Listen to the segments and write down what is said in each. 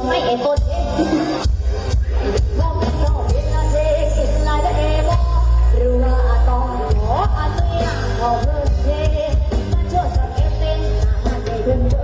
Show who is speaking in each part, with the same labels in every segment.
Speaker 1: นไม่เอ็นต้นเองว่าไม่ชอบเป็นอาเทกินลายได้บ่หรือว่าต้องขออาเซียนเขอเพิ่มเทมาช่วยสักเอเป็นหารได้ถึงเบอร์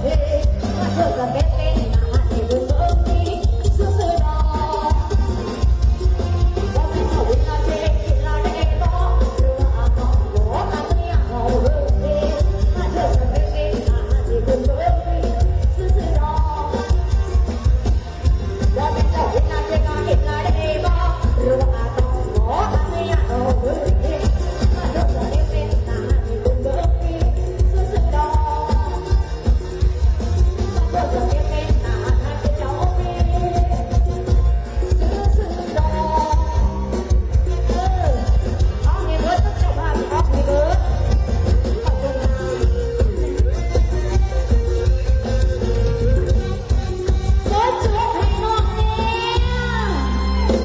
Speaker 1: Hey,